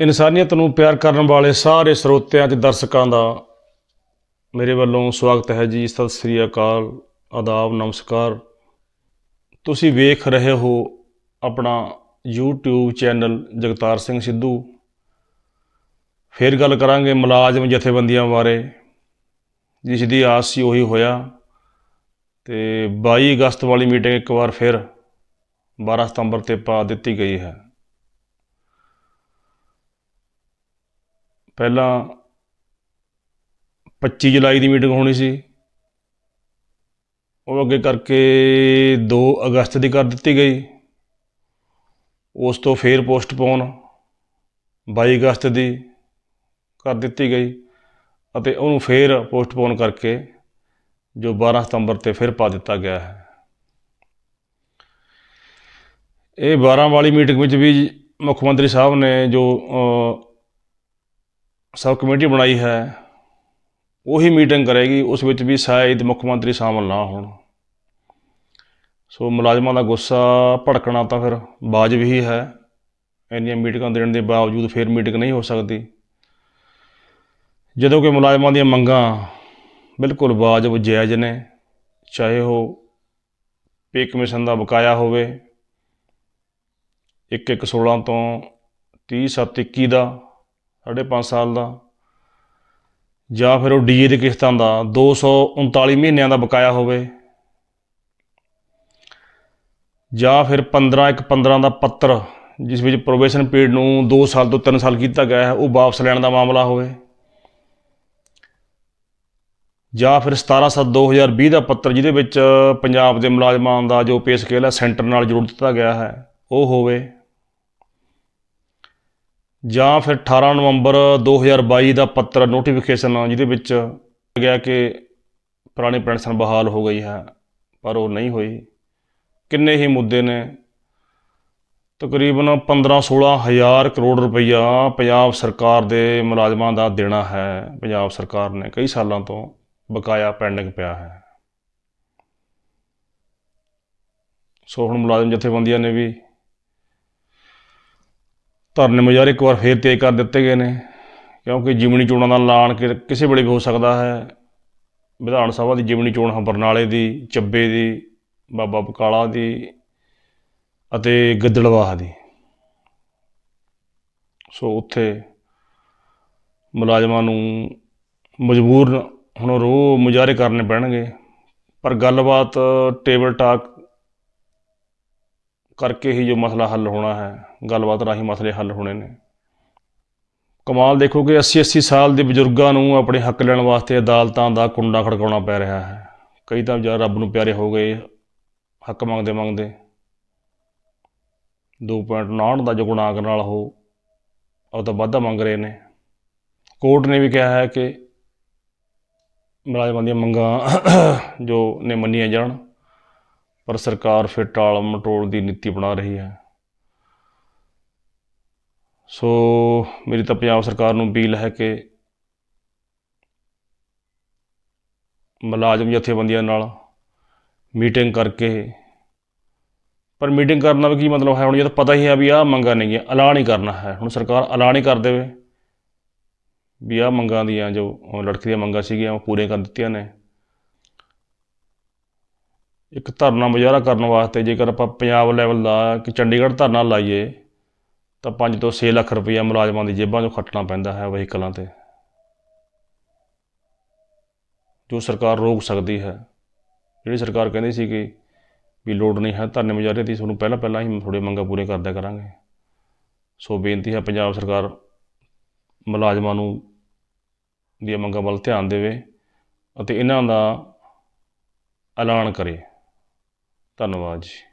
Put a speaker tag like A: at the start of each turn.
A: ਇਨਸਾਨੀਅਤ ਨੂੰ ਪਿਆਰ ਕਰਨ ਵਾਲੇ ਸਾਰੇ ਸਰੋਤਿਆਂ ਤੇ ਦਰਸ਼ਕਾਂ ਦਾ ਮੇਰੇ ਵੱਲੋਂ ਸਵਾਗਤ ਹੈ ਜੀ। ਸਤਿ ਸ੍ਰੀ ਅਕਾਲ, ਆਦਾਬ, ਨਮਸਕਾਰ। ਤੁਸੀਂ ਵੇਖ ਰਹੇ ਹੋ ਆਪਣਾ YouTube ਚੈਨਲ ਜਗਤਾਰ ਸਿੰਘ ਸਿੱਧੂ। ਫਿਰ ਗੱਲ ਕਰਾਂਗੇ ਮੁਲਾਜ਼ਮ ਜਥੇਬੰਦੀਆਂ ਬਾਰੇ, ਜਿਸ ਦੀ ਆਸ ਸੀ ਉਹੀ ਹੋਇਆ। ਤੇ 22 ਅਗਸਤ ਵਾਲੀ ਮੀਟਿੰਗ ਇੱਕ ਵਾਰ ਫਿਰ 12 ਸਤੰਬਰ ਤੇ ਪਾ ਦਿੱਤੀ ਗਈ ਹੈ। ਪਹਿਲਾਂ 25 ਜੁਲਾਈ ਦੀ ਮੀਟਿੰਗ ਹੋਣੀ ਸੀ। ਉਹ ਅੱਗੇ ਕਰਕੇ 2 ਅਗਸਤ ਦੀ ਕਰ ਦਿੱਤੀ ਗਈ। ਉਸ ਤੋਂ ਫੇਰ ਪੋਸਟਪੋਨ 22 ਅਗਸਤ ਦੀ ਕਰ ਦਿੱਤੀ ਗਈ ਅਤੇ ਉਹਨੂੰ ਫੇਰ ਪੋਸਟਪੋਨ ਕਰਕੇ ਜੋ 12 ਸਤੰਬਰ ਤੇ ਫਿਰ ਪਾ ਦਿੱਤਾ ਗਿਆ ਹੈ। ਇਹ 12 ਵਾਲੀ ਮੀਟਿੰਗ ਵਿੱਚ ਵੀ ਮੁੱਖ ਮੰਤਰੀ ਸਾਹਿਬ ਨੇ ਜੋ ਸਬ ਕਮੇਟੀ ਬਣਾਈ ਹੈ, ਉਹੀ ਮੀਟਿੰਗ ਕਰੇਗੀ, ਉਸ ਵਿੱਚ ਵੀ ਸ਼ਾਇਦ ਮੁੱਖ ਮੰਤਰੀ ਸ਼ਾਮਲ ਨਾ ਹੋਣ। ਸੋ ਮੁਲਾਜ਼ਮਾਂ ਦਾ ਗੁੱਸਾ ਭੜਕਣਾ ਤਾਂ ਫਿਰ ਵਾਜਬ ਹੀ ਹੈ। ਇੰਨੀਆਂ ਮੀਟਿੰਗਾਂ ਦੇਣ ਦੇ ਬਾਵਜੂਦ ਫਿਰ ਮੀਟਿੰਗ ਨਹੀਂ ਹੋ ਸਕਦੀ। ਜਦੋਂ ਕਿ ਮੁਲਾਜ਼ਮਾਂ ਦੀਆਂ ਮੰਗਾਂ ਬਿਲਕੁਲ ਵਾਜਬ ਜਾਇਜ਼ ਨੇ, ਚਾਹੇ ਉਹ ਪੇ ਕਮਿਸ਼ਨ ਦਾ ਬਕਾਇਆ ਹੋਵੇ, ਇੱਕ ਇੱਕ 16 ਤੋਂ 30 ਸੱਤ 21 ਦਾ ਸਾਢੇ ਪੰਜ ਸਾਲ ਦਾ। ਜਾਂ ਫਿਰ ਉਹ ਡੀਏ ਦੀ ਕਿਸ਼ਤਾਂ ਦਾ 239 ਮਹੀਨਿਆਂ ਦਾ ਬਕਾਇਆ ਹੋਵੇ। ਜਾਂ ਫਿਰ 15 ਇੱਕ 15 ਦਾ ਪੱਤਰ, ਜਿਸ ਵਿੱਚ ਪ੍ਰੋਬੇਸ਼ਨ ਪੀਰੀਅਡ ਨੂੰ 2 ਸਾਲ ਤੋਂ 3 ਸਾਲ ਕੀਤਾ ਗਿਆ ਹੈ, ਉਹ ਵਾਪਸ ਲੈਣ ਦਾ ਮਾਮਲਾ ਹੋਵੇ। ਜਾਂ ਫਿਰ 17 ਸੱਤ 2020 ਦਾ ਪੱਤਰ, ਜਿਹਦੇ ਵਿੱਚ ਪੰਜਾਬ ਦੇ ਮੁਲਾਜ਼ਮਾਂ ਦਾ ਜੋ ਪੇ ਸਕੇਲ ਹੈ, ਸੈਂਟਰ ਨਾਲ ਜੋੜ ਦਿੱਤਾ ਗਿਆ ਹੈ, ਉਹ ਹੋਵੇ। ਜਾਂ ਫਿਰ 18 ਨਵੰਬਰ 2022 ਦਾ ਪੱਤਰ ਨੋਟੀਫਿਕੇਸ਼ਨ ਜਿਹਦੇ ਵਿੱਚ ਗਿਆ ਕਿ ਪੁਰਾਣੀ ਪੈਨਸ਼ਨ ਬਹਾਲ ਹੋ ਗਈ ਹੈ, ਪਰ ਉਹ ਨਹੀਂ ਹੋਈ। ਕਿੰਨੇ ਹੀ ਮੁੱਦੇ ਨੇ। ਤਕਰੀਬਨ 15-16 ਹਜ਼ਾਰ ਕਰੋੜ ਰੁਪਈਆ ਪੰਜਾਬ ਸਰਕਾਰ ਦੇ ਮੁਲਾਜ਼ਮਾਂ ਦਾ ਦੇਣਾ ਹੈ। ਪੰਜਾਬ ਸਰਕਾਰ ਨੇ ਕਈ ਸਾਲਾਂ ਤੋਂ ਬਕਾਇਆ ਪੈਂਡਿੰਗ ਪਿਆ ਹੈ। ਸੋ ਹੁਣ ਮੁਲਾਜ਼ਮ ਜਥੇਬੰਦੀਆਂ ਨੇ ਵੀ ਧਰਨੇ ਮੁਜ਼ਾਹਰੇ ਇੱਕ ਵਾਰ ਫੇਰ ਤੇਜ਼ ਕਰ ਦਿੱਤੇ ਗਏ ਨੇ, ਕਿਉਂਕਿ ਜਿਮਣੀ ਚੋਣਾਂ ਦਾ ਐਲਾਨ ਕਿ- ਕਿਸੇ ਵੇਲੇ ਵੀ ਹੋ ਸਕਦਾ ਹੈ। ਵਿਧਾਨ ਸਭਾ ਦੀ ਜਿਮਣੀ ਚੋਣ ਹਾਂ ਬਰਨਾਲੇ ਦੀ, ਚੱਬੇ ਦੀ, ਬਾਬਾ ਬਕਾਲਾ ਦੀ ਅਤੇ ਗਿੱਦੜਵਾਹ ਦੀ। ਸੋ ਉੱਥੇ ਮੁਲਾਜ਼ਮਾਂ ਨੂੰ ਮਜਬੂਰ ਹੁਣ ਰੋ ਮੁਜ਼ਾਹਰੇ ਕਰਨੇ ਪੈਣਗੇ। ਪਰ ਗੱਲਬਾਤ, ਟੇਬਲ ਟਾਕ ਕਰਕੇ ਹੀ ਜੋ ਮਸਲਾ ਹੱਲ ਹੋਣਾ ਹੈ, ਗੱਲਬਾਤ ਰਾਹੀਂ ਮਸਲੇ ਹੱਲ ਹੋਣੇ ਨੇ। ਕਮਾਲ ਦੇਖੋ ਕਿ 80 80 ਸਾਲ ਦੇ ਬਜ਼ੁਰਗਾਂ ਨੂੰ ਆਪਣੇ ਹੱਕ ਲੈਣ ਵਾਸਤੇ ਅਦਾਲਤਾਂ ਦਾ ਕੁੰਡਾ ਖੜਕਾਉਣਾ ਪੈ ਰਿਹਾ ਹੈ। ਕਈ ਤਾਂ ਵਿਚਾਰੇ ਰੱਬ ਨੂੰ ਪਿਆਰੇ ਹੋ ਗਏ, ਹੱਕ ਮੰਗਦੇ ਮੰਗਦੇ। 2.9 ਦਾ ਜੋ ਗੁਨਾਹ ਨਾਲ ਵਾਲਾ ਉਹ ਤਾਂ ਵਾਧਾ ਮੰਗ ਰਹੇ ਨੇ। ਕੋਰਟ ਨੇ ਵੀ ਕਿਹਾ ਹੈ ਕਿ ਮੁਲਾਜ਼ਮਾਂ ਦੀਆਂ ਮੰਗਾਂ ਜੋ ਨੇ ਮੰਨੀਆਂ ਜਾਣ। ਪਰ ਸਰਕਾਰ ਫਿਰ ਟਾਲ ਮਟੋਲ ਦੀ ਨੀਤੀ ਬਣਾ ਰਹੀ ਹੈ। ਸੋ ਮੇਰੀ ਤਾਂ ਪੰਜਾਬ ਸਰਕਾਰ ਨੂੰ ਅਪੀਲ ਹੈ ਕਿ ਮੁਲਾਜ਼ਮ ਜਥੇਬੰਦੀਆਂ ਨਾਲ ਮੀਟਿੰਗ ਕਰਕੇ, ਪਰ ਮੀਟਿੰਗ ਕਰਨਾ ਵੀ ਕੀ ਮਤਲਬ ਹੈ? ਹੁਣ ਜੇ ਤਾਂ ਪਤਾ ਹੀ ਹੈ ਵੀ ਆਹ ਮੰਗਾਂ ਨਹੀਂ ਹੈ ਐਲਾਨ ਹੀ ਕਰਨਾ ਹੈ। ਹੁਣ ਸਰਕਾਰ ਐਲਾਨ ਹੀ ਕਰ ਦੇਵੇ ਵੀ ਆਹ ਮੰਗਾਂ ਦੀਆਂ ਜੋ ਲੜਕੀ ਦੀਆਂ ਮੰਗਾਂ ਸੀਗੀਆਂ, ਉਹ ਪੂਰੀਆਂ ਕਰ ਦਿੱਤੀਆਂ ਨੇ। ਇੱਕ ਧਰਨਾ ਮੁਜ਼ਾਹਰਾ ਕਰਨ ਵਾਸਤੇ ਜੇਕਰ ਆਪਾਂ ਪੰਜਾਬ ਲੈਵਲ ਦਾ ਕਿ ਚੰਡੀਗੜ੍ਹ ਧਰਨਾ ਲਾਈਏ, ਤਾਂ 5 ਤੋਂ 6 ਲੱਖ ਰੁਪਈਆ ਮੁਲਾਜ਼ਮਾਂ ਦੀ ਜੇਬਾਂ 'ਚੋਂ ਖੱਟਣਾ ਪੈਂਦਾ ਹੈ ਵਹੀਕਲਾਂ ਤੇ। ਜੋ ਸਰਕਾਰ ਰੋਕ ਸਕਦੀ ਹੈ। ਜਿਹੜੀ ਸਰਕਾਰ ਕਹਿੰਦੀ ਸੀ ਕਿ ਵੀ ਲੋੜ ਨਹੀਂ ਹੈ ਧਰਨੇ ਮੁਜ਼ਾਹਰੇ ਦੀ, ਤੁਹਾਨੂੰ ਪਹਿਲਾਂ ਪਹਿਲਾਂ ਹੀ ਥੋੜ੍ਹੇ ਮੰਗਾਂ ਪੂਰੀਆਂ ਕਰਦਿਆ ਕਰਾਂਗੇ। ਸੋ ਬੇਨਤੀ ਹੈ ਪੰਜਾਬ ਸਰਕਾਰ ਮੁਲਾਜ਼ਮਾਂ ਨੂੰ ਦੀਆਂ ਮੰਗਾਂ ਵੱਲ ਧਿਆਨ ਦੇਵੇ ਅਤੇ ਇਹਨਾਂ ਦਾ ਐਲਾਨ ਕਰੇ। ਧੰਨਵਾਦ ਜੀ।